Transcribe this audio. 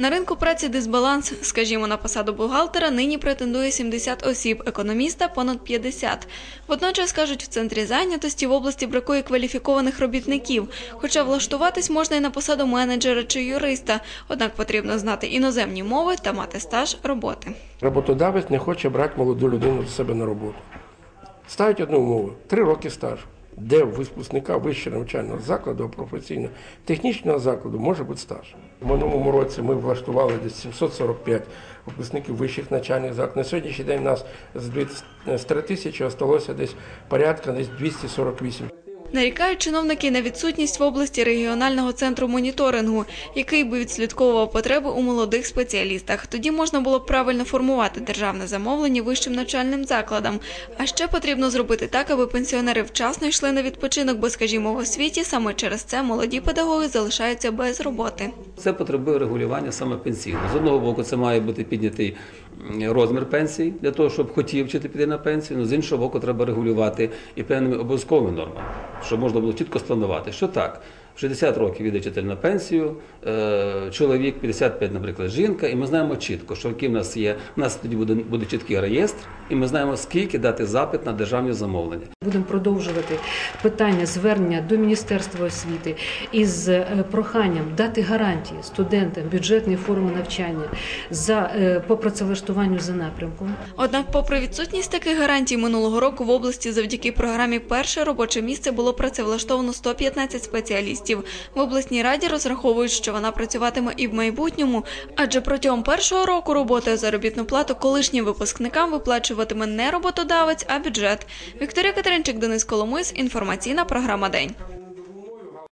На ринку праці дисбаланс. Скажімо, на посаду бухгалтера нині претендує 70 осіб, економіста понад 50. Водночас кажуть, в центрі зайнятості в області бракує кваліфікованих робітників. Хоча влаштуватись можна і на посаду менеджера чи юриста. Однак потрібно знати іноземні мови та мати стаж роботи. Роботодавець не хоче брати молоду людину до себе на роботу. Ставить одну умову три роки стажу. Де випускника вищого навчального закладу, професійно-технічного закладу може бути стаж. У минулому році ми влаштували десь 745 випускників вищих навчальних закладів. На сьогоднішній день у нас з 20 з 3 тисячі залишилося десь порядка десь 248 Нарікають чиновники на відсутність в області регіонального центру моніторингу, який би відслідковував потреби у молодих спеціалістах. Тоді можна було б правильно формувати державне замовлення вищим навчальним закладам. А ще потрібно зробити так, аби пенсіонери вчасно йшли на відпочинок, бо, скажімо, в освіті саме через це молоді педагоги залишаються без роботи. Це потребує регулювання саме пенсійного. З одного боку, це має бути піднятий розмір пенсії для того, щоб хотів вчити піти на пенсію. Ну, з іншого боку, треба регулювати і певними обов'язковими нормами, щоб можна було чітко спланувати, що так. В 60 років іде вчитель на пенсію, е, чоловік 55, наприклад, жінка, і ми знаємо чітко, що який в нас є. У нас тоді буде, буде чіткий реєстр, і ми знаємо, скільки дати запит на державні замовлення. Будемо продовжувати питання звернення до Міністерства освіти із е, проханням дати гарантії студентам бюджетної форми навчання за е, по працевлаштуванню за напрямком. Однак, попри відсутність таких гарантій минулого року в області завдяки програмі Перше робоче місце було працевлаштовано 115 спеціалістів. В обласній раді розраховують, що вона працюватиме і в майбутньому, адже протягом першого року роботи заробітну плату колишнім випускникам виплачуватиме не роботодавець, а бюджет. Вікторія Катеринчик, Денис Коломис. Інформаційна програма День.